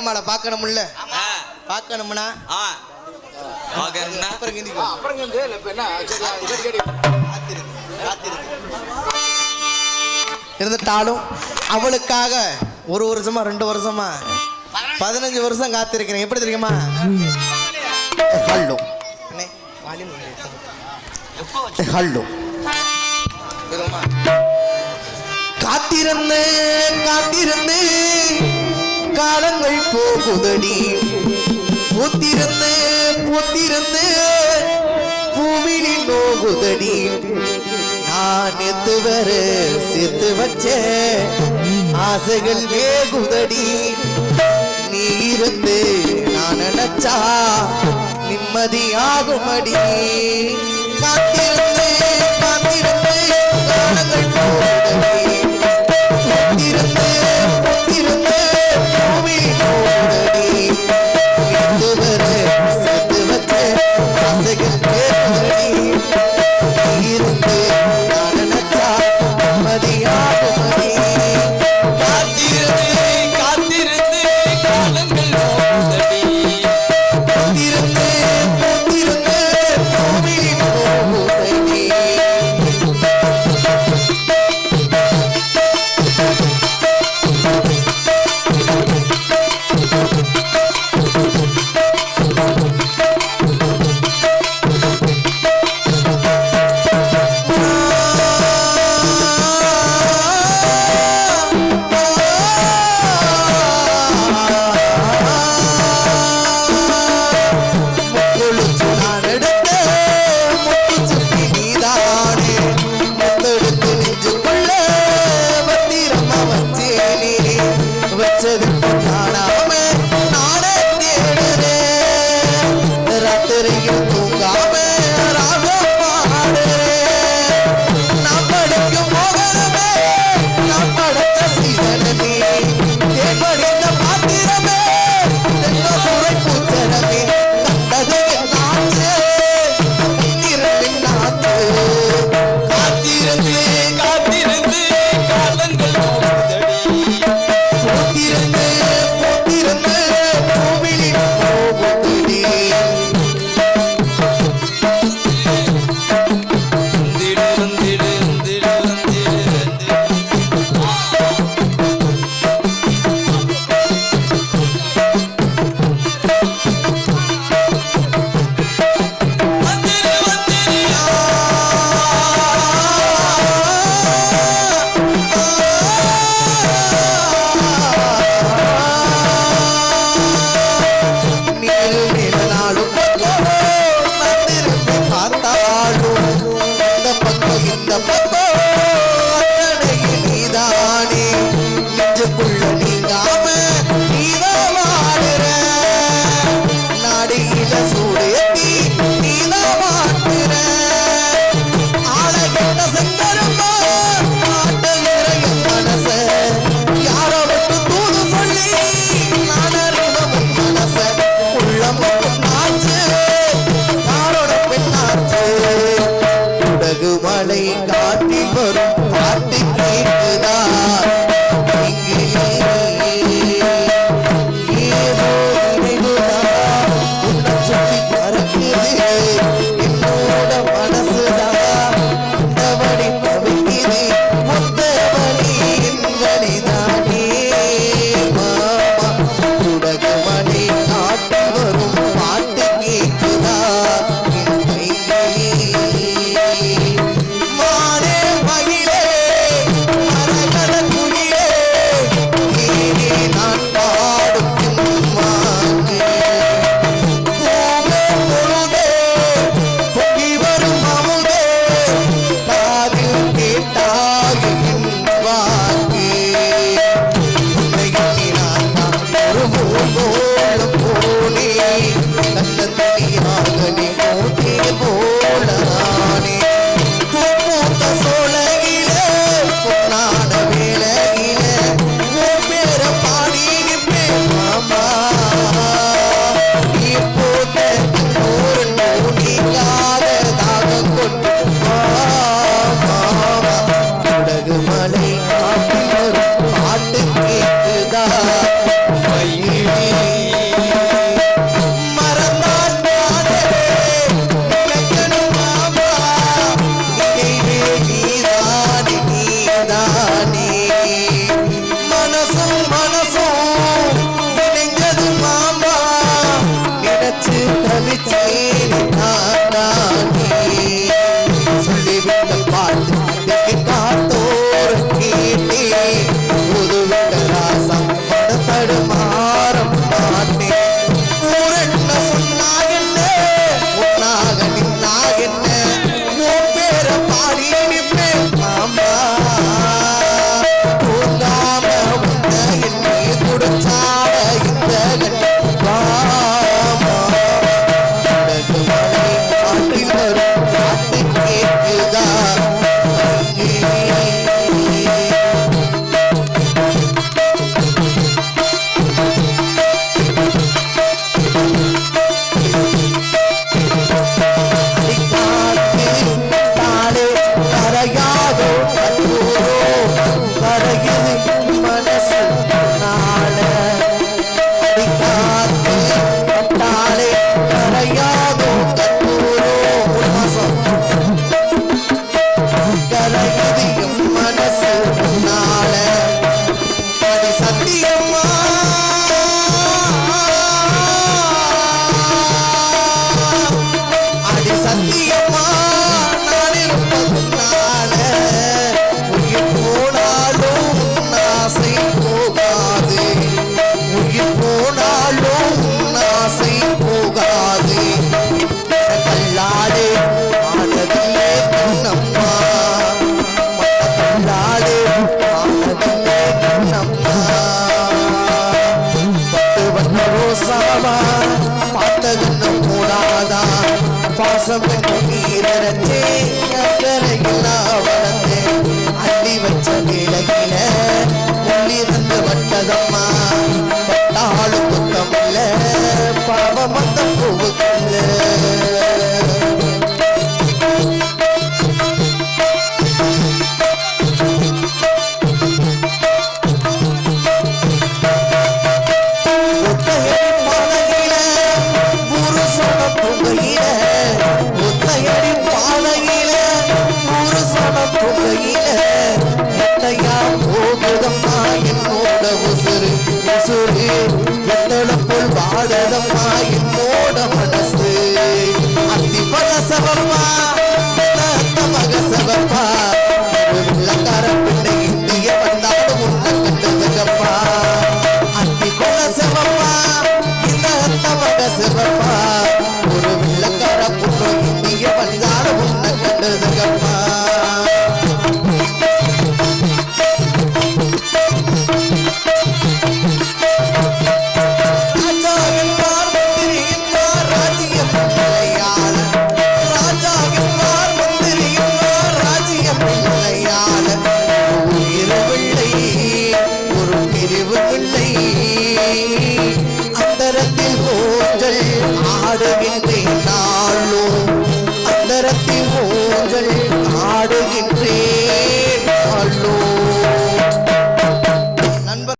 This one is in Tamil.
மாலை பார்க்கணும்ல பார்க்கணும்னா பார்க்கணும்னா இருந்துட்டாலும் அவளுக்காக ஒரு வருஷமா ரெண்டு வருஷமா பதினஞ்சு வருஷம் காத்திருக்கிறேன். எப்படி தெரியுமா? ஹல்லோ ஹல்லோ காத்திருந்தேன் காத்திருந்தேன். காலங்கள் போகுதடி. பூத்திருந்து பூத்திருந்து பூவிலி நோகுதடி. நான் எத்துவர செத்து வச்ச ஆசைகள் வேகுதடி. நீ இருந்து நான் நினைச்சா நிம்மதியாகுமடி. காத்திருந்து காத்திருந்து காலங்கள் போகுதடி. चित्रविच பாசம் நீரடைச்சே அக்கறையெல்லாம் வளர்ந்து அள்ளி வச்ச விலகில உள்ளிருந்து வட்டதம்மா பட்டாலும் குத்தமில்ல பாவம் அந்த பூவுக்குள்ள